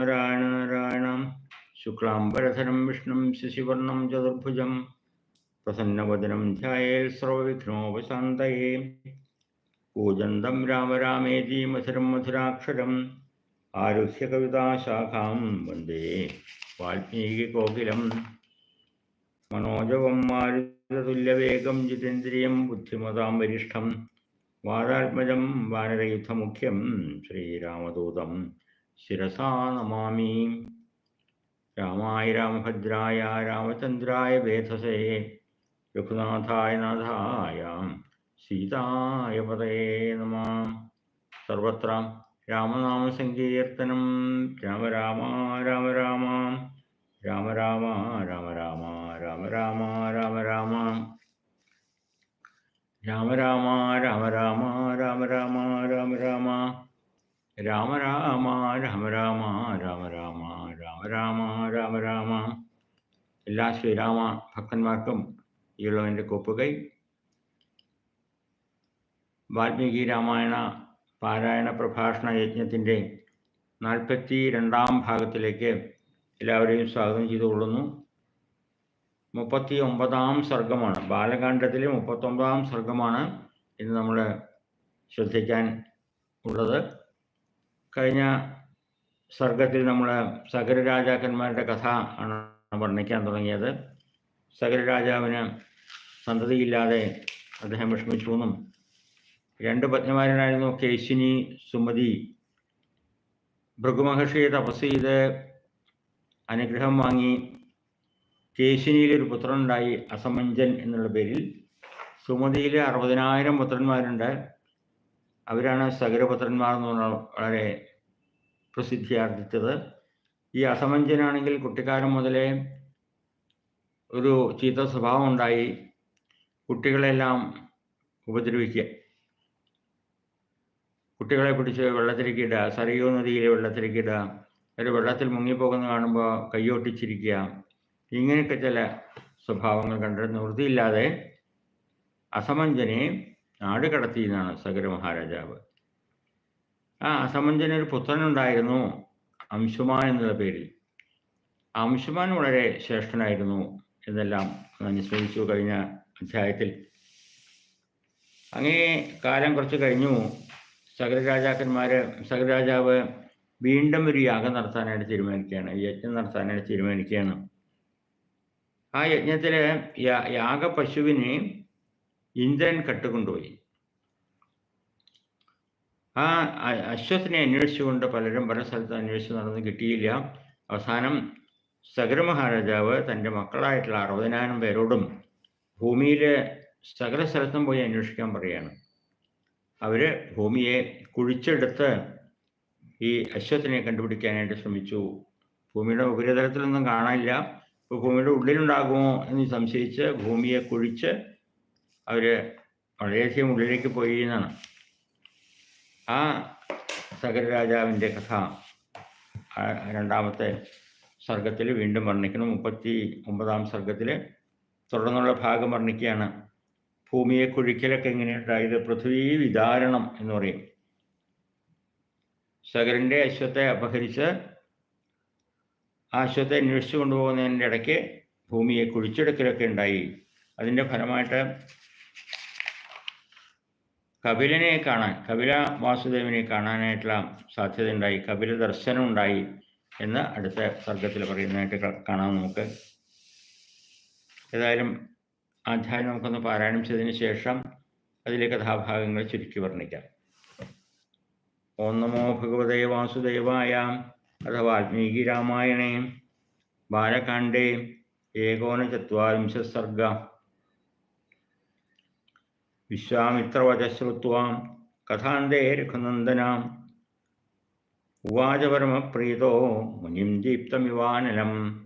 നാരായണ നാരായണ ശുക്ലാംബരധരം വിഷ്ണും ശശിവർണം ചതുർഭുജം. പ്രസന്നവദനം ധ്യായേൽ സർവവിഘ്നോപശാന്തയേ. പൂജന്തം രാമരാമേതി മധുരം മധുരാക്ഷരം. ആരുഹ്യ കവിതാശാഖാം വന്ദേ വാൽമീകികോകിലം മനോജവം മാരുതതുല്യവേഗം ജിതേന്ദ്രിയം ബുദ്ധിമതാം വരിഷ്ഠം. വാരാത്മജം വാനരയുദ്ധമുഖ്യം ശ്രീരാമദൂതം. ശിരസാ നമാമി രാമായ രാമഭദ്രായ രാമചന്ദ്രായ വേധസേ. രഘുനാഥായ നാഥായ സീതായ പതേ നമ. സർവത്ര രാമനാമസങ്കീർത്തനം. രാമ രാമ രാമ രാമ. രാമ രാമ രാമ രാമ രാമ രാമ രാമ രാമ. രാമ രാമ രാമ രാമ രാമ രാമ രാമ രാമ. രാമ രാമ രാമ രാമ രാമ രാമ രാമ രാമ രാമ രാമ. എല്ലാ ശ്രീരാമ ഭക്തന്മാർക്കും ഈയുള്ളവന്റെ കൊപ്പുകൈ. വാൽമീകി രാമായണ പാരായണ പ്രഭാഷണ യജ്ഞത്തിന്റെ നാൽപ്പത്തി രണ്ടാം ഭാഗത്തിലേക്ക് എല്ലാവരെയും സ്വാഗതം ചെയ്തുകൊള്ളുന്നു. മുപ്പത്തി ഒമ്പതാം സർഗമാണ്. ബാലകാണ്ഡത്തിലെ മുപ്പത്തൊമ്പതാം സർഗമാണ് ഇന്ന് നമ്മൾ ശ്രദ്ധിക്കാൻ ഉള്ളത്. കഴിഞ്ഞ സർഗത്തിൽ നമ്മൾ സകര രാജാക്കന്മാരുടെ കഥ ആണ് വർണിക്കാൻ തുടങ്ങിയത്. സകര രാജാവിന് സന്തതിയില്ലാതെ അദ്ദേഹം വിഷമിച്ചു എന്നും രണ്ട് പത്നിമാരനായിരുന്നു കേശിനി സുമതി. ഭൃഗുമഹർഷിയെ തപസ് ചെയ്ത് അനുഗ്രഹം വാങ്ങി കേശിനിയിൽ ഒരു പുത്രനുണ്ടായി അസമഞ്ജൻ എന്നുള്ള പേരിൽ. സുമതിയിൽ അറുപതിനായിരം പുത്രന്മാരുണ്ട്. അവരാണ് സകരപുത്രന്മാർ എന്ന് പറഞ്ഞാൽ വളരെ പ്രസിദ്ധി ആർജിച്ചത് ഈ അസമഞ്ജനാണെങ്കിൽ കുട്ടിക്കാലം മുതലേ ഒരു ചീത്ത സ്വഭാവം ഉണ്ടായി കുട്ടികളെല്ലാം ഉപദ്രവിക്കുക. കുട്ടികളെ പിടിച്ച് വെള്ളത്തിലേക്കിടുക സരയൂ നദിയിലെ വെള്ളത്തിലേക്കിടുക അവർ വെള്ളത്തിൽ മുങ്ങിപ്പോകുന്ന കാണുമ്പോൾ കയ്യോട്ടിച്ചിരിക്കുക ഇങ്ങനെയൊക്കെ ചില സ്വഭാവങ്ങൾ കണ്ടിരുന്ന വൃത്തിയില്ലാതെ അസമഞ്ജനെ നാട് കടത്തി എന്നാണ് സഗര മഹാരാജാവ്. ആ അസമഞ്ജന് ഒരു പുത്രനുണ്ടായിരുന്നു അംശുമാൻ എന്നുള്ള പേരിൽ. അംശുമാൻ വളരെ ശ്രേഷ്ഠനായിരുന്നു എന്നെല്ലാം അനുസ്മരിച്ചു കഴിഞ്ഞ അധ്യായത്തിൽ. അങ്ങനെ കാലം കുറച്ച് കഴിഞ്ഞു. സകല രാജാക്കന്മാർ സകല രാജാവ് വീണ്ടും ഒരു യാഗം നടത്താനായിട്ട് തീരുമാനിക്കുകയാണ് യജ്ഞം നടത്താനായിട്ട് തീരുമാനിക്കുകയാണ്. ആ യജ്ഞത്തിൽ യാഗ പശുവിനെ ഇന്ദ്രൻ കട്ടുകൊണ്ടുപോയി. ആ അശ്വത്തിനെ അന്വേഷിച്ചുകൊണ്ട് പലരും പല സ്ഥലത്ത് അന്വേഷിച്ച് നടന്ന് കിട്ടിയില്ല. അവസാനം സഗര മഹാരാജാവ് തന്റെ മക്കളായിട്ടുള്ള അറുപതിനായിരം പേരോടും ഭൂമിയിലെ സകല സ്ഥലത്തും പോയി അന്വേഷിക്കാൻ പറയുകയാണ്. അവർ ഭൂമിയെ കുഴിച്ചെടുത്ത് ഈ അശ്വത്തിനെ കണ്ടുപിടിക്കാനായിട്ട് ശ്രമിച്ചു. ഭൂമിയുടെ ഉപരിതലത്തിലൊന്നും കാണാനില്ല. ഇപ്പോൾ ഭൂമിയുടെ ഉള്ളിലുണ്ടാകുമോ എന്ന് സംശയിച്ച് ഭൂമിയെ കുഴിച്ച് അവർ വളരെയധികം ഉള്ളിലേക്ക് പോയി എന്നാണ്. ആ സകരരാജാവിന്റെ കഥ രണ്ടാമത്തെ സർഗത്തിൽ വീണ്ടും വർണിക്കണം മുപ്പത്തി ഒമ്പതാം സർഗത്തിൽ തുടർന്നുള്ള ഭാഗം വർണിക്കുകയാണ്. ഭൂമിയെ കുഴിക്കലൊക്കെ എങ്ങനെയുണ്ടായത് പൃഥ്വി വിതാരണം എന്ന് പറയും. സകരന്റെ അശ്വത്തെ അപഹരിച്ച് ആ അശ്വത്തെ അന്വേഷിച്ചു കൊണ്ടുപോകുന്നതിന്റെ ഇടയ്ക്ക് ഭൂമിയെ കുഴിച്ചെടുക്കലൊക്കെ ഉണ്ടായി. അതിന്റെ ഫലമായിട്ട് കപിലനെ കാണാൻ കപില വാസുദേവനെ കാണാനായിട്ടുള്ള സാധ്യത ഉണ്ടായി കപില ദർശനം ഉണ്ടായി എന്ന് അടുത്ത സർഗത്തിൽ പറയുന്നതായിട്ട് കാണാം നമുക്ക്. ഏതായാലും അധ്യായം നമുക്കൊന്ന് പാരായണം ചെയ്തതിന് ശേഷം അതിലെ കഥാഭാഗങ്ങൾ ചുരുക്കി വർണിക്കാം. ഓം നമോ ഭഗവതേ വാസുദേവായ അഥവാ വാൽമീകി രാമായണേ ബാലകാണ്ഡേ ഏകോനചത്വാരിംശ സർഗ. വിശ്വാമിത്രവച ശ്രുത്വാം കഥാന്തേ രഘുനന്ദനാം ഉവാച പരമപ്രീതോ മുനിം ദീപ്തമിവാനലം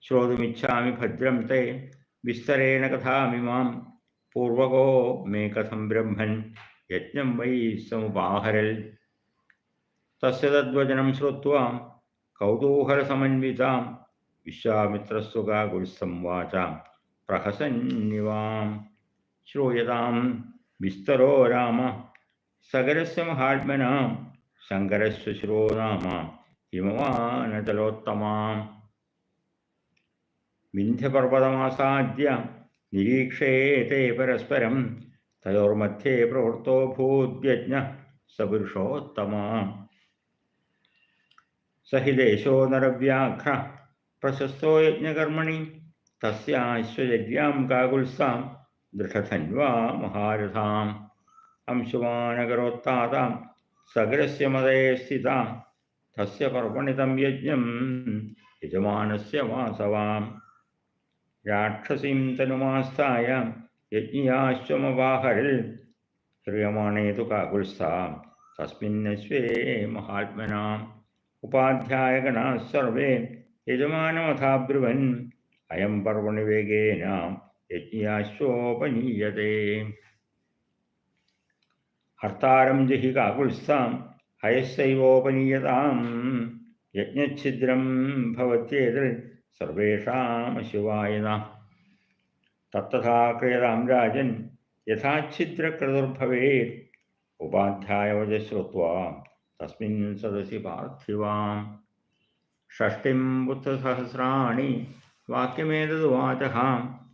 ശ്രോതുമിച്ഛാമി ഭദ്രം തേ വിസ്തരേണ കഥാമിമാം. പൂർവകോ മേ കഥം ബ്രഹ്മൻ യജ്ഞം വൈ സമുപാഹരൽ. തസ്യ തദ്വചനം ശ്രുത്വാ കൗതൂഹലസമന്വിതാം. വിശ്വാമിത്രസ്വകാകുൽസംവാചാം പ്രഹസന്നിവാം. ശ്രൂയതാം വിസ്തരോ രാമ സകരസ്യ മഹാത്മനാം ശങ്കരസ്വശിരോ നാമ ഹിമവാനചലോത്തമാം വിന്ധ്യപർവതമാസാദ്യ നിരീക്ഷേതേ പരസ്പരം തയോർമധ്യേ പ്രവൃത്തോ ഭൂദ്യജ്ഞ സപുരുഷോത്തമ സഹി ദേശോ നരവ്യാഘ്ര പ്രശസ്തോ യജ്ഞകർമ്മണി തസ്യാശ്വചര്യാം കാകുത്സാം ദൃഢധന്വാ മഹാരഥാം അംശുമാനകരോത്താതാം സകലസ്യ മതേ സ്ഥിതാം. തസ്യ പർവണിതം യജ്ഞം. യജമാനസ്യ വാസവാം. രാക്ഷസീം തനുമാസ്ഥായ യജ്ഞിയാശ്വമവാഹരിൽ ഹ്രിയമാണേ കാകുൽസ്ഥാം തസ്മിന്നശ്വേ മഹാത്മനാം. ഉപാധ്യായഗണാ സർവേ. യജമാനമഥാബ്രുവൻ. അയം പർവണി വേഗേന യജ്ഞാശ്വോപനീയത്തെ ഹർത്താരം ജഹി കാകുത്സാം ഹയസ്സൈവോപനീയതാം. യജ്ഞഛിദ്രം ഭവത്യേതിൽ സർവേഷാം ശിവായ തത്തഥാ ക്രിയതാം രാജൻ യഥാഛിദ്രക്രതുർഭവേത് ഉപാധ്യായവച ശ്രുത്വാ തസ്മിൻ സദസി പാർത്ഥിവാം. ഷഷ്ടിം പുത്രസഹസ്രാണി വാക്യമേതദ്വാചഹാം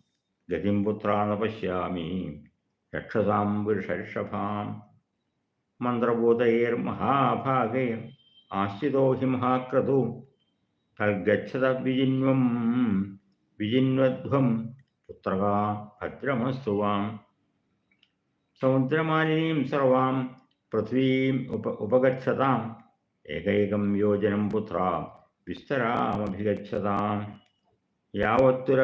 ഗതിം പുത്രാന പശ്യാമി രക്ഷസാം പുരുഷർഷഭാം മന്ത്രഭൂതൈർമഹാഭാഗേ ആശ്രിതോ ഹി മഹാക്രതു. തൽഗച്ഛത വിജിന്വം വിജിന്വധ്വം പുത്രകാ ഭദ്രമസ്തുവാം സമുദ്രമാലിനീം സർവാം പൃഥ്വീം ഉപ ഉപഗച്ഛതാം. ഏകൈകം യോജനം പുത്ര വിസ്തരാമഭിഗച്ഛതാം. ಯಾವತ್ತುರ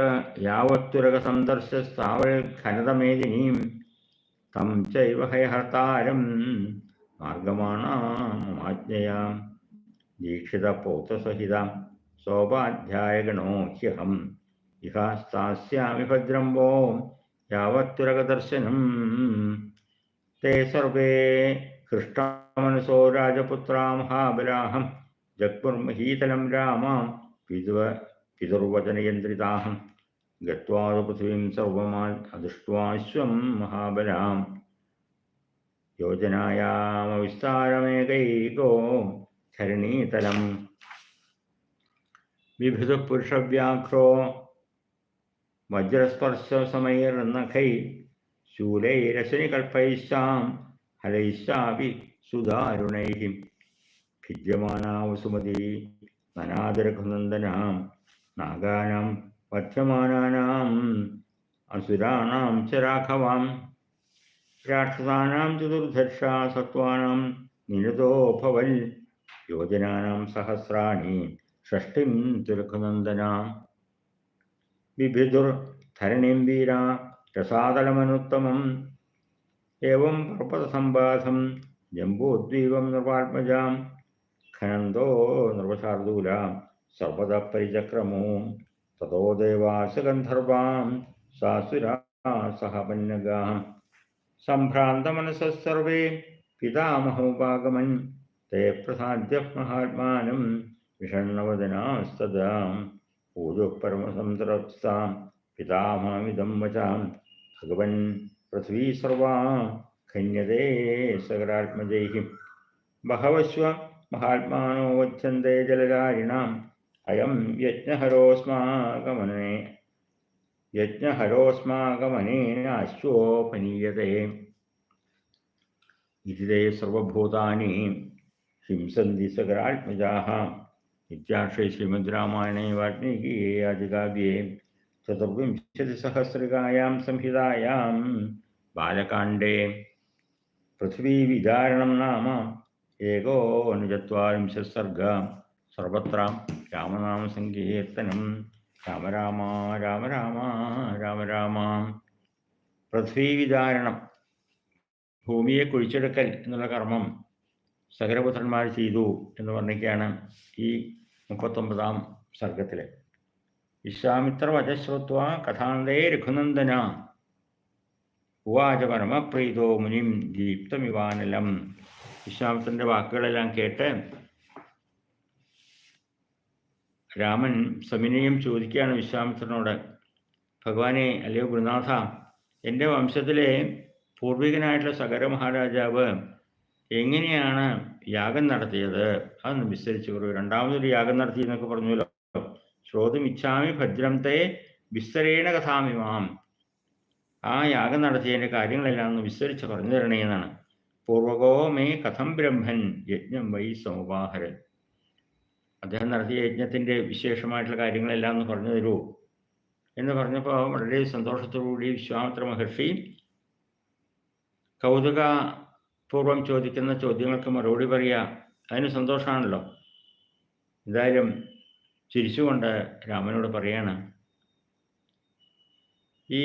ಯಾವತ್ತುರಗ ಸಂದರ್ಶ ಸಾವಳ್ ಘನದ ಮೇದಿನೀಂ ತಂ ಚೈವ ಹಯಹರ್ತಾರಂ ಮಾರ್ಗಮಾಣಾಜ್ಞೆಯ ದೀಕ್ಷಿತ ಪೌತಸಹಿತ ಸೋಪಾಧ್ಯಾಯಗಣೋ ಹ್ಯಹಂ ಇಹ ಸ್ಥಾಸ್ಯಾಮಿ ಭದ್ರಂಬೋ ಯಾವತ್ತುರಗದರ್ಶನಂ ते सर्वे हृष्टामनसो राजपुत्रा महाबलाहं जग्मुर्महीतलं रामां विद्व പിതർവചനയന്ത്രിതാ ഗത്വാതു പൃഥിവീം സർവമാ അദൃഷ്ട്വാശ്വം മഹാബലാം. യോജനായാമവിസ്താരമേകൈകോ ധരണീതലം. വിഭുതപുരുഷവ്യാഘ്രോ വജ്രസ്പർശസമൈർനഖൈ ശൂലൈരശനികൽപ്പൈശാം ഹലൈശാപി സുദാരുണൈ ഭിദ്യമാനാ വസുമതി നാഗാനാം വർത്തമാനാനാം അസുരാണാം ച രാഘവാം രാക്ഷസാനാം ചതുർധർഷ സത്വാനാം നിരതോഭവൽ യോജനാനാം സഹസ്രാണി ഷഷ്ടിം തിരുക്കുനന്ദനാം വിഭിദുർ ധരണിം വീര രസാതലമനുത്തമം ഏവം പർപ്പതസംബാധം ജംബോദ്വീപം നൃപാത്മജാം ഖനന്തോ നൃപശാർദൂലാം സർവത പരിചക്രമോ തതോ ദേവാസഗന്ധർവാം സാസുരാ സഹപന്നഗാം സംഭ്രാന്തമനസർവേ പിതാമഹമുപാഗമൻ തേ പ്രസാദ്യ മഹാത്മാനം വിഷണ്ണവദനാസ്തദാം. പൂജോ പരമസംതരസ്താം പിതാമഹമിതം വചാം. ഭഗവൻ പൃഥ്വീ സർവാ ഖന്യതേ സകരാത്മജൈः ബഹവശ്വ മഹാത്മാനോ വച്ഛന്തേ ജലകാരിണാം. അയം യജ്ഞഹരോസ്മാകമനേ യജ്ഞഹരോസ്മാകമനേനാശ്വോപനീയത്തെ ഇതി തേ സർവഭൂതാനി ഹിംസന്തി സകരാത്മജാः ഇത്യാശ്രയ ശ്രീമദ് രാമായണേ വാൽമീകിയെ ആദികാവ്യേ ചതുർവിംശതിസഹസ്രികായാം സംഹിതായാം ബാലകാണ്ഡേ പൃഥ്വീവിചാരണം നാമ ഏകോനുചത്വാരിംശത് സർഗ സർവത്ര രാമനാമസങ്കീർത്തനം. രാമ രാമ രാമ രാമ രാമ രാമ പൃഥ്വീവിചാരണം ഭൂമിയെ കുഴിച്ചെടുക്കൽ എന്നുള്ള കർമ്മം സകരപുത്രന്മാർ ചെയ്തു എന്ന് പറഞ്ഞൊക്കെയാണ് ഈ മുപ്പത്തൊമ്പതാം സർഗത്തിൽ വിശ്വാമിത്ര വചശ്രുത്വ കഥാന്തേ രഘുനന്ദന. ഉവാച പരമപ്രീതോ മുനിം ദീപ്തമിവാനലം. വിശ്വാമിത്രന്റെ വാക്കുകളെല്ലാം കേട്ട് രാമൻ സമിനയം ചോദിക്കുകയാണ് വിശ്വാമിത്രനോട്. ഭഗവാനെ അല്ലയോ ഗുരുനാഥ എന്റെ വംശത്തിലെ പൂർവികനായിട്ടുള്ള സകര മഹാരാജാവ് എങ്ങനെയാണ് യാഗം നടത്തിയത്? അതൊന്ന് വിസ്തരിച്ച് പറയൂ. രണ്ടാമതൊരു യാഗം നടത്തി എന്നൊക്കെ പറഞ്ഞല്ലോ ശ്രോതുമിച്ഛാമി ഭദ്രം തേ വിസ്തരേണ കഥാമിമാം. ആ യാഗം നടത്തിയതിന്റെ കാര്യങ്ങളെല്ലാം ഒന്ന് വിസ്തരിച്ച് പറഞ്ഞു തരണേ എന്നാണ്. പൂർവകോ മേ കഥം ബ്രഹ്മൻ യജ്ഞം വൈ സമുപാഹരൻ അദ്ദേഹം നടത്തിയ യജ്ഞത്തിന്റെ വിശേഷമായിട്ടുള്ള കാര്യങ്ങളെല്ലാം ഒന്ന് പറഞ്ഞു തരൂ എന്ന് പറഞ്ഞപ്പോൾ വളരെ സന്തോഷത്തോടുകൂടി വിശ്വാമിത്ര മഹർഷി കൗതുക പൂർവം ചോദിക്കുന്ന ചോദ്യങ്ങൾക്ക് മറുപടി പറയുക അതിന് സന്തോഷമാണല്ലോ എന്തായാലും ചിരിച്ചുകൊണ്ട് രാമനോട് പറയാണ് ഈ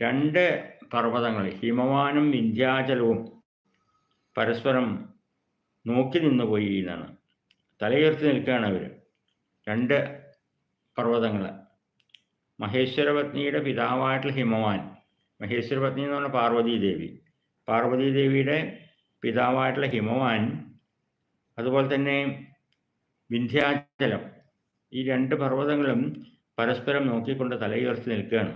രണ്ട് പർവതങ്ങൾ ഹിമവാനും വിന്ധ്യാചലവും പരസ്പരം നോക്കി നിന്നുപോയി എന്നാണ്. തലയുയർത്തി നിൽക്കുകയാണ് അവർ രണ്ട് പർവതങ്ങൾ മഹേശ്വരപത്നിയുടെ പിതാവായിട്ടുള്ള ഹിമവാൻ മഹേശ്വരപത്നി എന്ന് പറഞ്ഞാൽ പാർവതീദേവി. ദേവി ദേവിയുടെ പിതാവായിട്ടുള്ള ഹിമവാൻ അതുപോലെ തന്നെ വിന്ധ്യാചലം. ഈ രണ്ട് പർവതങ്ങളും പരസ്പരം നോക്കിക്കൊണ്ട് തലയുയർത്തി നിൽക്കുകയാണ്.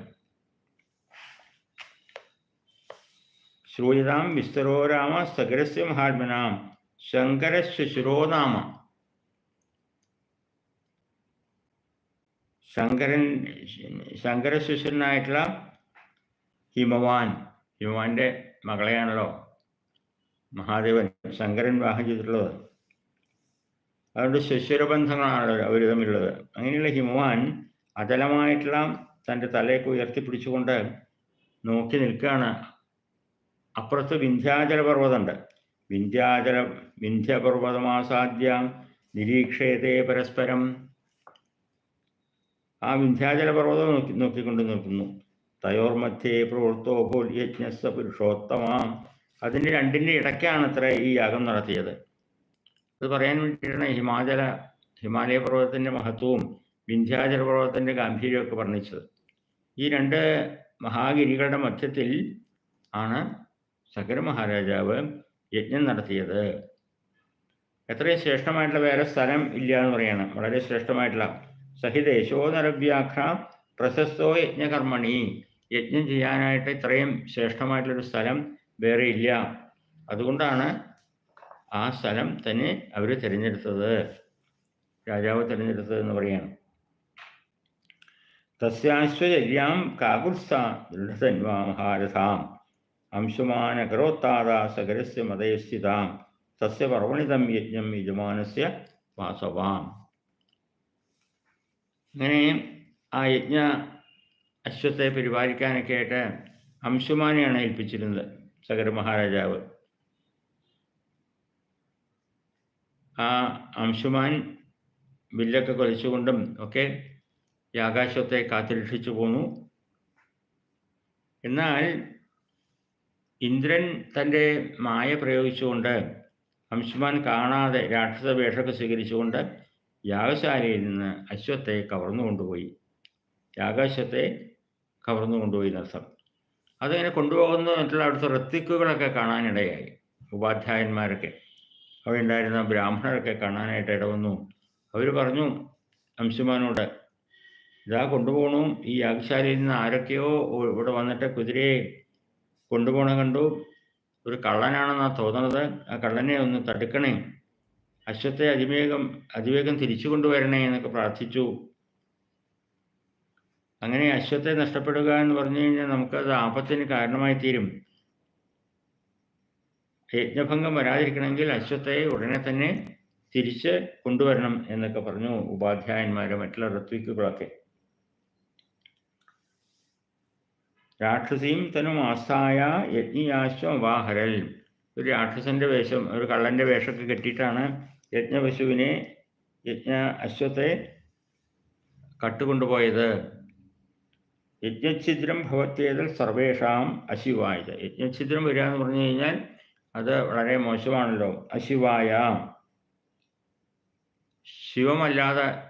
ശ്രൂയതാം വിസ്തരോ രാമ സകരസ്യ മഹാത്മനാം ശങ്കരശ്വശുരോ നാമ ശങ്കരൻ ശങ്കരശിശുരനായിട്ടുള്ള ഹിമവാൻ ഹിമവാന്റെ മകളെയാണല്ലോ. മഹാദേവൻ ശങ്കരൻ വിവാഹം ചെയ്തിട്ടുള്ളത്. അതുകൊണ്ട് ശിശുരബന്ധങ്ങളാണല്ലോ അവർ തമ്മിലുള്ളത്. അങ്ങനെയുള്ള ഹിമവാൻ അചലമായിട്ടുള്ള തന്റെ തലയൊക്കെ ഉയർത്തിപ്പിടിച്ചുകൊണ്ട് നോക്കി നിൽക്കുകയാണ്. അപ്പുറത്ത് വിന്ധ്യാചല പർവതമുണ്ട് വിന്ധ്യാചല വിന്ധ്യപർവതമാസാദ്യ നിരീക്ഷയത്തെ പരസ്പരം. ആ വിന്ധ്യാചല പർവതം നോക്കി നോക്കിക്കൊണ്ട് നിൽക്കുന്നു. തയോർമധ്യേ പ്രവൃത്തോ യജ്ഞസ്സ പുരുഷോത്തമാം. അതിന്റെ രണ്ടിന്റെ ഇടയ്ക്കാണ് അത്ര ഈ യാഗം നടത്തിയത്. അത് പറയാൻ വേണ്ടിയിട്ടാണ് ഹിമാചല ഹിമാലയ പർവതത്തിന്റെ മഹത്വവും വിന്ധ്യാചല പർവതത്തിന്റെ ഗാംഭീര്യമൊക്കെ വർണിച്ചത്. ഈ രണ്ട് മഹാഗിരികളുടെ മധ്യത്തിൽ ആണ് സകര മഹാരാജാവ് യജ്ഞം നടത്തിയത്. എത്രയും ശ്രേഷ്ഠമായിട്ടുള്ള വേറെ സ്ഥലം ഇല്ല എന്ന് പറയാണ്. വളരെ ശ്രേഷ്ഠമായിട്ടുള്ള. സഹിതേശോ യശോനരവ്യാഘ്ര പ്രശസ്തോ യജ്ഞകർമ്മണി. യജ്ഞം ചെയ്യാനായിട്ട് ഇത്രയും ശ്രേഷ്ഠമായിട്ടുള്ളൊരു സ്ഥലം വേറെ ഇല്ല. അതുകൊണ്ടാണ് ആ സ്ഥലം തന്നെ അവർ തിരഞ്ഞെടുത്തത്. രാജാവ് തിരഞ്ഞെടുത്തത് എന്ന് പറയാണ്. തസ്യാശ്വചര്യാം കാകുത്സ ദൃഢസന്വാ മഹാരഥാം അംശുമാനകരോത്താദ കരോത്താദാസകരസ്യ മതയസ്ഥിതാം തസ്യ പർവണിതം യജ്ഞം യജമാനസ്യ വാസവാം അങ്ങനെ ആ യജ്ഞ അശ്വത്തെ പരിപാലിക്കാനൊക്കെ ആയിട്ട് അംശുമാനെയാണ് ഏൽപ്പിച്ചിരുന്നത് സകര മഹാരാജാവ്. ആ അംശുമാൻ വില്ലൊക്കെ കൊലിച്ചുകൊണ്ടും ഒക്കെ യാകാശ്വത്തെ കാത്തുരക്ഷിച്ചു പോന്നു. എന്നാൽ ഇന്ദ്രൻ തന്റെ മായ പ്രയോഗിച്ചുകൊണ്ട് അംശുമാൻ കാണാതെ രാക്ഷസ വേഷമൊക്കെ സ്വീകരിച്ചുകൊണ്ട് യാഗശാലയിൽ നിന്ന് അശ്വത്തെ കവർന്നു കൊണ്ടുപോയി. യാഗാശ്വത്തെ കവർന്നു കൊണ്ടുപോയി എന്നർത്ഥം അതങ്ങനെ കൊണ്ടുപോകുന്ന മറ്റുള്ള അവിടുത്തെ ഋത്വിക്കുകളൊക്കെ കാണാനിടയായി. ഉപാധ്യായന്മാരൊക്കെ. അവിടെ ഉണ്ടായിരുന്ന ബ്രാഹ്മണരൊക്കെ കാണാനായിട്ട് ഇടവന്നു. അവർ പറഞ്ഞു അംശുമാനോട് ഇതാ കൊണ്ടുപോകണു ഈ യാഗശാലയിൽ നിന്ന് ആരൊക്കെയോ ഇവിടെ വന്നിട്ട് കുതിരയെ കൊണ്ടുപോകണ കണ്ടു. ഒരു കള്ളനാണെന്നാ തോന്നണത്. ആ കള്ളനെ ഒന്ന് തടുക്കണേ. അശ്വത്തെ അതിവേഗം അതിവേഗം തിരിച്ചു കൊണ്ടുവരണേ എന്നൊക്കെ പ്രാർത്ഥിച്ചു. അങ്ങനെ അശ്വത്തെ നഷ്ടപ്പെടുക എന്ന് പറഞ്ഞു കഴിഞ്ഞാൽ നമുക്കത് ആപത്തിന് കാരണമായി തീരും യജ്ഞഭംഗം വരാതിരിക്കണമെങ്കിൽ അശ്വത്തെ ഉടനെ തന്നെ തിരിച്ച് കൊണ്ടുവരണം എന്നൊക്കെ പറഞ്ഞു ഉപാധ്യായന്മാരെ മറ്റുള്ള ഋത്വിക്കുകളൊക്കെ. രാക്ഷസിയും തനും ആസ്ഥായ യജ്ഞയാശ്വവാഹരൽ ഒരു രാക്ഷസന്റെ വേഷം ഒരു കള്ളന്റെ വേഷമൊക്കെ കെട്ടിയിട്ടാണ് യജ്ഞപശുവിനെ യജ്ഞ അശ്വത്തെ കട്ടുകൊണ്ടുപോയത്. യജ്ഞഛിദ്രം ഭവത്യേതൽ സർവേഷാം അശിവായ. യജ്ഞഛിദ്രം വരിക എന്ന് പറഞ്ഞു കഴിഞ്ഞാൽ അത് വളരെ മോശമാണല്ലോ. അശിവായ. ശിവമല്ലാതെ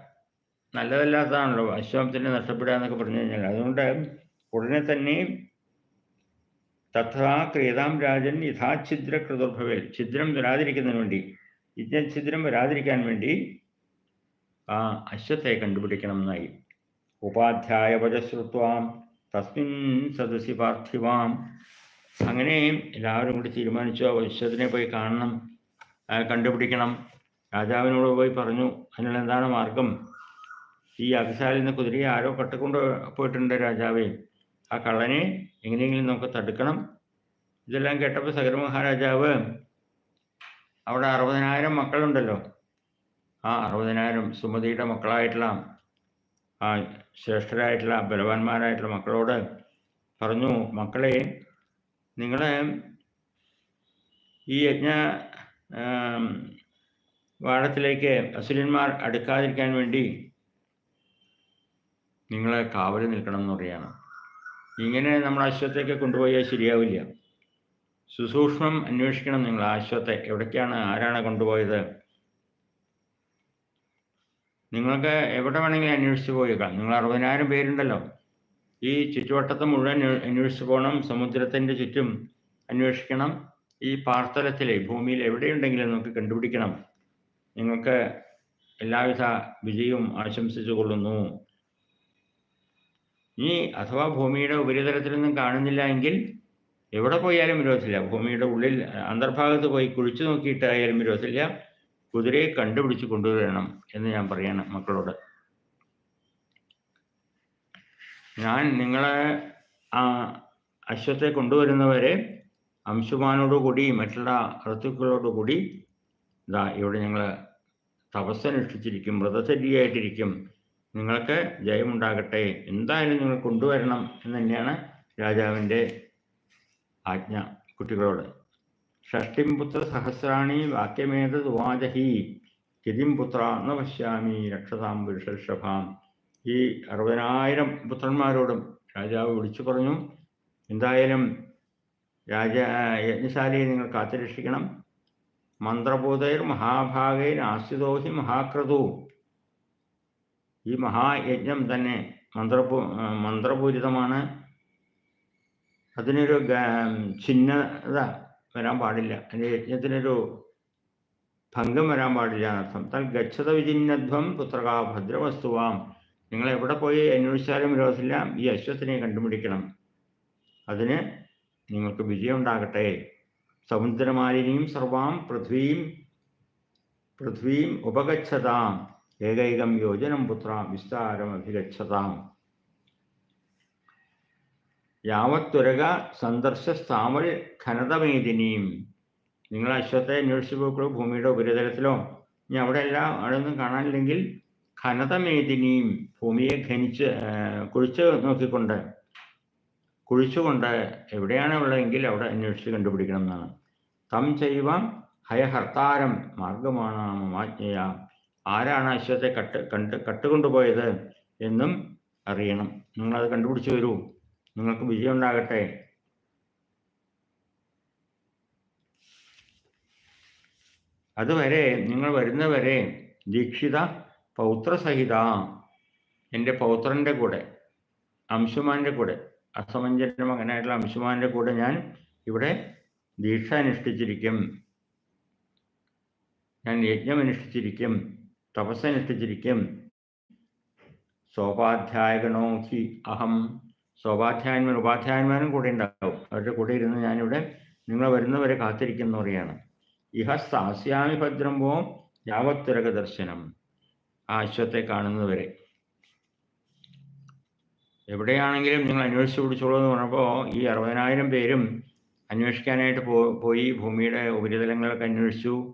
നല്ലതല്ലാത്തതാണല്ലോ. അശ്വത്തിന് നഷ്ടപ്പെടുക എന്നൊക്കെ പറഞ്ഞു കഴിഞ്ഞാൽ. അതുകൊണ്ട് ഉടനെ തന്നെ തഥാ ക്രിയതാം രാജൻ യഥാഛിദ്ര കൃതുർഭവേൽ ഛിദ്രം വരാതിരിക്കുന്നതിന് വേണ്ടി യജ്ഞഛിദ്രം വരാതിരിക്കാൻ വേണ്ടി ആ അശ്വത്തെ കണ്ടുപിടിക്കണം എന്നായി ഉപാധ്യായ വചശ്രുത്വാം തസ്മിൻ സദസി പാർത്ഥിവാം. അങ്ങനെ എല്ലാവരും കൂടി തീരുമാനിച്ചു ആ വിശ്വത്തിനെ പോയി കാണണം കണ്ടുപിടിക്കണം. രാജാവിനോട് പോയി പറഞ്ഞു അതിനുള്ള എന്താണ് മാർഗം? ഈ അഭിസാലിൽ നിന്ന് കുതിരയെ ആരോ കട്ടുകൊണ്ട് പോയിട്ടുണ്ട് രാജാവേ. ആ കള്ളനെ എങ്ങനെയെങ്കിലും നമുക്ക് തടുക്കണം. ഇതെല്ലാം കേട്ടപ്പോൾ സഗര മഹാരാജാവ് അവിടെ അറുപതിനായിരം മക്കളുണ്ടല്ലോ. ആ അറുപതിനായിരം സുമതിയുടെ മക്കളായിട്ടുള്ള ആ ശ്രേഷ്ഠരായിട്ടുള്ള ബലവാന്മാരായിട്ടുള്ള മക്കളോട് പറഞ്ഞു മക്കളെ നിങ്ങൾ ഈ യജ്ഞ വാടത്തിലേക്ക് അസുരന്മാർ അടുക്കാതിരിക്കാൻ വേണ്ടി നിങ്ങൾ കാവൽ നിൽക്കണം എന്ന് പറയാണ് ഇങ്ങനെ നമ്മൾ അശ്വത്തേക്ക് കൊണ്ടുപോയാൽ ശരിയാവില്ല. സുസൂക്ഷ്മം അന്വേഷിക്കണം നിങ്ങൾ ആ അശ്വത്തെ എവിടേക്കാണ് ആരാണ് കൊണ്ടുപോയത്? നിങ്ങൾക്ക് എവിടെ വേണമെങ്കിലും അന്വേഷിച്ച് പോയേക്കാം നിങ്ങൾ അറുപതിനായിരം പേരുണ്ടല്ലോ. ഈ ചുറ്റുവട്ടത്ത് മുഴുവൻ അന്വേ- അന്വേഷിച്ച് പോകണം. സമുദ്രത്തിന്റെ ചുറ്റും അന്വേഷിക്കണം. ഈ പാർത്തലത്തിലെ ഭൂമിയിൽ എവിടെയുണ്ടെങ്കിലും നമുക്ക് കണ്ടുപിടിക്കണം. നിങ്ങൾക്ക് എല്ലാവിധ വിജയവും ആശംസിച്ചു കൊള്ളുന്നു ഇനി അഥവാ ഭൂമിയുടെ ഉപരിതലത്തിലൊന്നും കാണുന്നില്ല എങ്കിൽ എവിടെ പോയാലും വിരോധമില്ല ഭൂമിയുടെ ഉള്ളിൽ അന്തർഭാഗത്ത് പോയി കുഴിച്ചു നോക്കിയിട്ടായാലും വിരോധമില്ല കുതിരയെ കണ്ടുപിടിച്ച് കൊണ്ടുവരണം എന്ന് ഞാൻ പറയാണ് മക്കളോട്. ഞാൻ നിങ്ങളെ ആ അശ്വത്തെ കൊണ്ടുവരുന്നവരെ അംശുമാനോടുകൂടി മറ്റുള്ള ഋത്തുക്കളോടുകൂടി ഇതാ ഇവിടെ ഞങ്ങൾ തപസ്സനുഷ്ഠിച്ചിരിക്കും വ്രതചര്യയായിട്ടിരിക്കും നിങ്ങൾക്ക് ജയമുണ്ടാകട്ടെ. എന്തായാലും നിങ്ങൾ കൊണ്ടുവരണം എന്ന് തന്നെയാണ് രാജാവിന്റെ ആജ്ഞ കുട്ടികളോട്. ഷഷ്ടിം പുത്ര സഹസ്രാണി വാക്യമേത വാചഹി. കിതിം പുത്ര ന പശ്യാമി രക്ഷതാം പുരുഷർഷഭാം ഈ അറുപതിനായിരം പുത്രന്മാരോടും രാജാവ് വിളിച്ചു പറഞ്ഞു എന്തായാലും രാജ യജ്ഞശാലയെ നിങ്ങൾ കാത്തുരക്ഷിക്കണം. മന്ത്രഭൂതൈർ മഹാഭാഗൈർ ആശ്രിതോഹി മഹാക്രതു. ഈ മഹായജ്ഞം തന്നെ മന്ത്രപൂ മന്ത്രപൂരിതമാണ്. അതിനൊരു ഛിന്നത വരാൻ പാടില്ല. അതിന്റെ യജ്ഞത്തിനൊരു ഭംഗം വരാൻ പാടില്ല എന്നർത്ഥം. തൽ ഗച്ഛത വിചിന്നധ്വം പുത്രകാ ഭദ്രവസ്തുവാം. നിങ്ങൾ എവിടെ പോയി അന്വേഷിച്ചാലും വിരോധമില്ല ഈ അശ്വത്തിനെ കണ്ടുപിടിക്കണം. അതിന് നിങ്ങൾക്ക് വിജയം ഉണ്ടാകട്ടെ സമുദ്രമാലിനിയും സർവാം പൃഥ്വീം പൃഥ്വീം ഉപഗച്ഛതാം. ഏകൈകം യോജനം പുത്ര വിസ്താരം അഭിഗച്ഛതാം. യാവത്തുരക സന്ദർശസ്ഥാമൽ ഖനതമേദിനിയും നിങ്ങൾ അശ്വത്തെ അന്വേഷിച്ച് പോയിക്കോളൂ ഭൂമിയുടെ ഉപരിതലത്തിലോ ഇനി അവിടെ എല്ലാം അവിടെ ഒന്നും കാണാനില്ലെങ്കിൽ ഖനതമേദിനിയും ഭൂമിയെ ഖനിച്ച് കുഴിച്ച് നോക്കിക്കൊണ്ട് കുഴിച്ചുകൊണ്ട് എവിടെയാണ് ഉള്ളതെങ്കിൽ അവിടെ അന്വേഷിച്ച് കണ്ടുപിടിക്കണം എന്നാണ് തം ചെയ്യുവാൻ ഹയഹർത്താരം മാർഗമാണ് മമാജ്ഞയ ആരാണ് അശ്വത്തെ കട്ട് കണ്ട് കട്ടുകൊണ്ടുപോയത് എന്നും അറിയണം. നിങ്ങളത് കണ്ടുപിടിച്ച് വരൂ. നിങ്ങൾക്ക് വിജയം ഉണ്ടാകട്ടെ അതുവരെ നിങ്ങൾ വരുന്നവരെ ദീക്ഷിത പൗത്രസഹിത എന്റെ പൗത്രന്റെ കൂടെ അംശുമാന്റെ കൂടെ അസമഞ്ജന്റെ മകനായിട്ടുള്ള അംശുമാന്റെ കൂടെ ഞാൻ ഇവിടെ ദീക്ഷ അനുഷ്ഠിച്ചിരിക്കും. ഞാൻ യജ്ഞം അനുഷ്ഠിച്ചിരിക്കും. തപസ്സനുഷ്ഠിച്ചിരിക്കും. സോപാധ്യായകണോ ഹി അഹം. സോപാധ്യായന്മാർ ഉപാധ്യായന്മാരും കൂടെ ഉണ്ടാവും. അവരുടെ കൂടെ ഇരുന്ന് ഞാനിവിടെ നിങ്ങൾ വരുന്നവരെ കാത്തിരിക്കുന്ന പറയാണ് ഇഹ സാസ്യാമി ഭദ്രം പോവും യാവത്തുരക ദർശനം. ആ അശ്വത്തെ കാണുന്നവരെ. എവിടെയാണെങ്കിലും നിങ്ങൾ അന്വേഷിച്ച് പിടിച്ചോളൂ എന്ന് പറഞ്ഞപ്പോൾ ഈ അറുപതിനായിരം പേരും അന്വേഷിക്കാനായിട്ട് പോയി ഭൂമിയുടെ ഉപരിതലങ്ങളൊക്കെ അന്വേഷിച്ചു.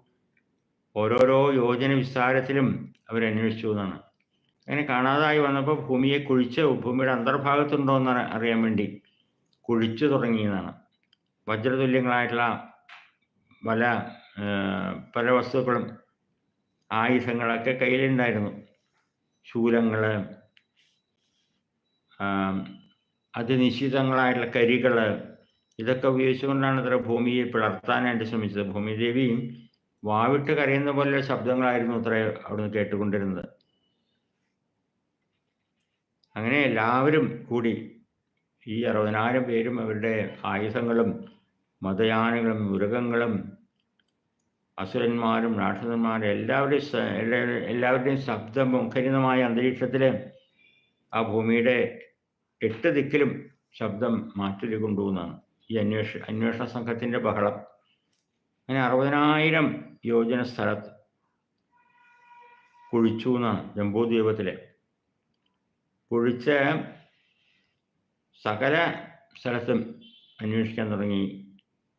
ഓരോരോ യോജന വിസ്താരത്തിലും അവരന്വേഷിച്ചു എന്നാണ്. അങ്ങനെ കാണാതായി വന്നപ്പോൾ ഭൂമിയെ കുഴിച്ച് ഭൂമിയുടെ അന്തർഭാഗത്തുണ്ടോ എന്ന് അറി- അറിയാൻ വേണ്ടി കുഴിച്ചു തുടങ്ങിയതാണ് വജ്രതുല്യങ്ങളായിട്ടുള്ള പല പല വസ്തുക്കളും ആയുധങ്ങളൊക്കെ കയ്യിലുണ്ടായിരുന്നു. ശൂലങ്ങൾ അതിനിശ്ചിതങ്ങളായിട്ടുള്ള കരികൾ ഇതൊക്കെ ഉപയോഗിച്ചുകൊണ്ടാണ് ഇത്ര ഭൂമിയെ പിളർത്താനായിട്ട് ശ്രമിച്ചത്. ഭൂമിദേവി വാവിട്ട് കരയുന്ന പോലെ ശബ്ദങ്ങളായിരുന്നു അത്ര അവിടുന്ന് കേട്ടുകൊണ്ടിരുന്നത്. അങ്ങനെ എല്ലാവരും കൂടി ഈ അറുപതിനായിരം പേരും അവരുടെ ആയുധങ്ങളും മതയാനകളും മൃഗങ്ങളും അസുരന്മാരും രാക്ഷസന്മാരും എല്ലാവരുടെയും എല്ലാവരുടെയും എല്ലാ- എല്ലാവരുടെയും ശബ്ദമുഖരിതമായ അന്തരീക്ഷത്തിൽ ആ ഭൂമിയുടെ എട്ട് ദിക്കിലും ശബ്ദം മാറ്റൊലി കൊണ്ടുപോകുന്നതാണ് ഈ അന്വേഷ അന്വേഷണ സംഘത്തിന്റെ ബഹളം. അങ്ങനെ അറുപതിനായിരം യോജന സ്ഥലത്ത് കുഴിച്ചു എന്നാണ് ജംബൂദ്വീപത്തിലെ. കുഴിച്ച് സകല സ്ഥലത്തും അന്വേഷിക്കാൻ തുടങ്ങി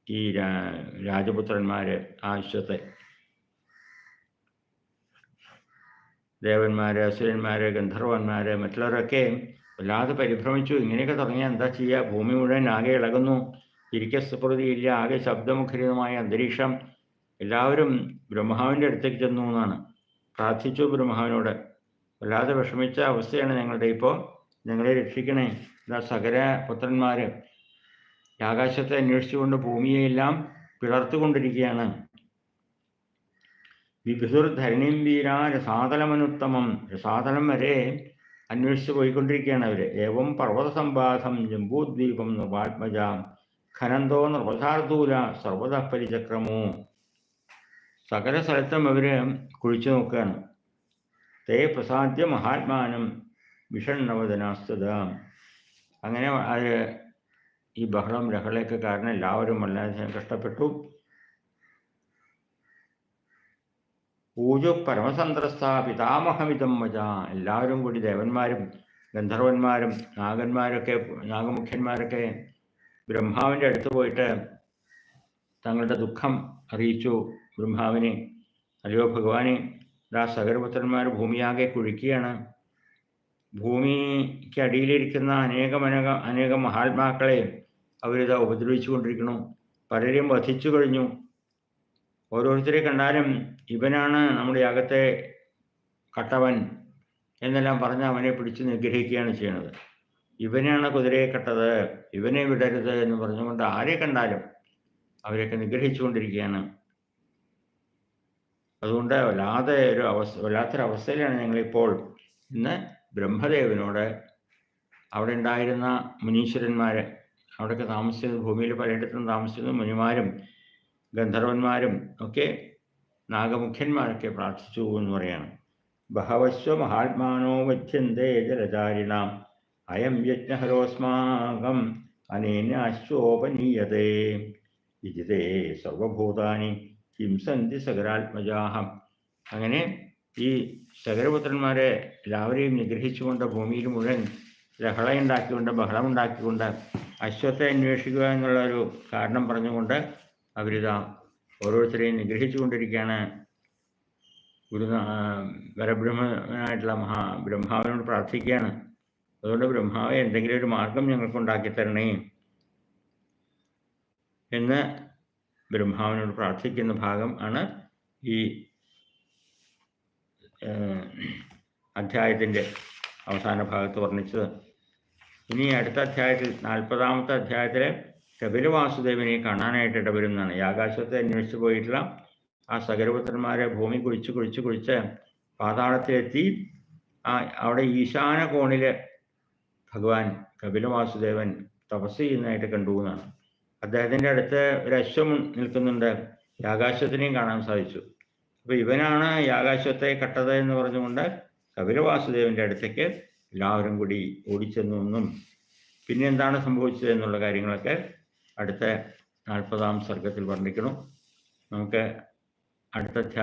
ഈ രാജപുത്രന്മാർ ആവശ്യത്തെ. ദേവന്മാർ അസുരന്മാർ ഗന്ധർവന്മാർ മറ്റുള്ളവരൊക്കെ വല്ലാതെ പരിഭ്രമിച്ചു. ഇങ്ങനെയൊക്കെ തുടങ്ങിയാൽ എന്താ ചെയ്യുക ഭൂമി മുഴുവൻ ആകെ ഇളകുന്നു. ഇരിക്കസ്പ്രതിയില്ല ആകെ ശബ്ദമുഖരിതമായ അന്തരീക്ഷം. എല്ലാവരും ബ്രഹ്മാവിന്റെ അടുത്തേക്ക് ചെന്നു എന്നാണ്. പ്രാർത്ഥിച്ചു ബ്രഹ്മാവിനോട്. വല്ലാതെ വിഷമിച്ച അവസ്ഥയാണ് ഞങ്ങളുടെ ഇപ്പോൾ. ഞങ്ങളെ രക്ഷിക്കണേ. എന്താ സകല പുത്രന്മാർ ആകാശത്തെ അന്വേഷിച്ചുകൊണ്ട് ഭൂമിയെല്ലാം പിളർത്തുകൊണ്ടിരിക്കുകയാണ്. വിഭുർ ധരണിയും വീര രസാതലമനുത്തമം. രസാതലം വരെ അന്വേഷിച്ച് പോയിക്കൊണ്ടിരിക്കുകയാണ് അവർ ഏവം പർവത സംവാസം ജംബൂദ്വീപം നൃപാത്മജ ഖനന്തോ നിർവധാർദൂല സർവത പരിചക്രമോ. സകല സ്ഥലത്തും അവർ കുഴിച്ചു നോക്കുകയാണ് തേ പ്രസാദ്യ മഹാത്മാനം വിഷണ്ണവദനാസ്തത അങ്ങനെ അത് ഈ ബഹളം ലഹളയൊക്കെ കാരണം എല്ലാവരും വളരെ കഷ്ടപ്പെട്ടു. ഊജു പരമസന്ത്രസ്ഥ പിതാമഹമിതം വച. എല്ലാവരും കൂടി ദേവന്മാരും ഗന്ധർവന്മാരും നാഗന്മാരൊക്കെ നാഗമുഖ്യന്മാരൊക്കെ ബ്രഹ്മാവിന്റെ അടുത്ത് പോയിട്ട് തങ്ങളുടെ ദുഃഖം അറിയിച്ചു. ബ്രഹ്മാവിനെ അല്ലയോ ഭഗവാനെ ആ സഹരപുത്രന്മാർ ഭൂമിയാകെ കുഴിക്കുകയാണ്. ഭൂമിക്ക് അടിയിലിരിക്കുന്ന അനേകമനേക അനേകം മഹാത്മാക്കളെ അവരിതാ ഉപദ്രവിച്ചു കൊണ്ടിരിക്കുന്നു പലരെയും വധിച്ചു കഴിഞ്ഞു. ഓരോരുത്തരെ കണ്ടാലും ഇവനാണ് നമ്മുടെ യാഗത്തെ കട്ടവൻ എന്നെല്ലാം പറഞ്ഞ് അവനെ പിടിച്ച് നിഗ്രഹിക്കുകയാണ് ചെയ്യുന്നത്. ഇവനാണ് കുതിരയെ കെട്ടത് ഇവനെ വിടരുത് എന്ന് പറഞ്ഞുകൊണ്ട് ആരെ കണ്ടാലും അവരെയൊക്കെ നിഗ്രഹിച്ചുകൊണ്ടിരിക്കുകയാണ്. അതുകൊണ്ട് വല്ലാതെ ഒരു അവസ്ഥ വല്ലാത്തൊരവസ്ഥയിലാണ് ഞങ്ങളിപ്പോൾ. ഇന്ന് ബ്രഹ്മദേവനോട് അവിടെ ഉണ്ടായിരുന്ന മുനീശ്വരന്മാർ അവിടെയൊക്കെ താമസിച്ചത് ഭൂമിയിൽ പലയിടത്തും താമസിച്ചത് മുനിമാരും ഗന്ധർവന്മാരും ഒക്കെ നാഗമുഖ്യന്മാരൊക്കെ പ്രാർത്ഥിച്ചു എന്ന് പറയാണ് ബഹവശ്വ മഹാത്മാനോ വധ്യന്തേ ജലചാരിണാം. അയം യജ്ഞഹരോസ്മാകം അനേന അശ്വോപനീയതേ ഇതിതേ സർവഭൂതാനി ഹിംസന്തി സകരാത്മജാഹം അങ്ങനെ ഈ സകരപുത്രന്മാരെ എല്ലാവരെയും നിഗ്രഹിച്ചുകൊണ്ട് ഭൂമിയിൽ മുഴുവൻ ലഹളയുണ്ടാക്കിക്കൊണ്ട് ബഹളമുണ്ടാക്കിക്കൊണ്ട് അശ്വത്തെ അന്വേഷിക്കുക എന്നുള്ള ഒരു കാരണം പറഞ്ഞുകൊണ്ട് അവരിതാ ഓരോരുത്തരെയും നിഗ്രഹിച്ചുകൊണ്ടിരിക്കുകയാണ്. ഗുരു വരബ്രഹ്മനായിട്ടുള്ള മഹാ ബ്രഹ്മാവിനോട് പ്രാർത്ഥിക്കുകയാണ്. അതുകൊണ്ട് ബ്രഹ്മാവ് എന്തെങ്കിലും ഒരു മാർഗം ഞങ്ങൾക്ക് ഉണ്ടാക്കി തരണേ എന്ന് ബ്രഹ്മാവിനോട് പ്രാർത്ഥിക്കുന്ന ഭാഗം ആണ് ഈ അധ്യായത്തിന്റെ അവസാന ഭാഗത്ത് വർണിച്ചത്. ഇനി അടുത്ത അധ്യായത്തിൽ നാൽപ്പതാമത്തെ അധ്യായത്തിലെ കപിലവാസുദേവനെ കാണാനായിട്ട് ഇടവരുന്നതാണ്. ആകാശത്തെ അന്വേഷിച്ച് പോയിട്ടുള്ള ആ സകരപുത്രന്മാരെ ഭൂമി കുഴിച്ച് കുഴിച്ച് കുഴിച്ച് പാതാളത്തിലെത്തി. ആ അവിടെ ഈശാന കോണിൽ ഭഗവാൻ കപിലവാസുദേവൻ തപസ് ചെയ്യുന്നതായിട്ട് കണ്ടു എന്നാണ്. അദ്ദേഹത്തിന്റെ അടുത്ത് ഒരു അശ്വം നിൽക്കുന്നുണ്ട്. യാകാശത്തിനെയും കാണാൻ സാധിച്ചു. അപ്പോൾ ഇവനാണ് ഈ ആകാശത്തെ കട്ടത് എന്ന് പറഞ്ഞുകൊണ്ട് കപിലവാസുദേവന്റെ അടുത്തേക്ക് എല്ലാവരും കൂടി ഓടിച്ചെന്നു എന്നും പിന്നെ എന്താണ് സംഭവിച്ചത് എന്നുള്ള കാര്യങ്ങളൊക്കെ അടുത്ത നാൽപ്പതാം സർഗത്തിൽ വർണിക്കണം നമുക്ക് അടുത്ത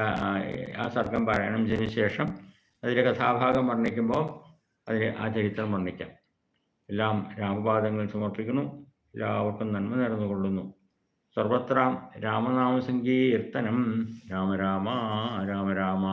ആ സർഗം പാരായണം ചെയ്തതിനു ശേഷം അതിന്റെ കഥാഭാഗം വർണിക്കുമ്പോൾ അതിന് ആ ചരിത്രം വർണിക്കാം. എല്ലാം രാമപാദങ്ങൾ സമർപ്പിക്കുന്നു. എല്ലാവർക്കും നന്മ നേർന്നുകൊള്ളുന്നു. സർവത്ര രാമനാമ സങ്കീർത്തനം രാമ രാമ രാമ. രാമ രാമ.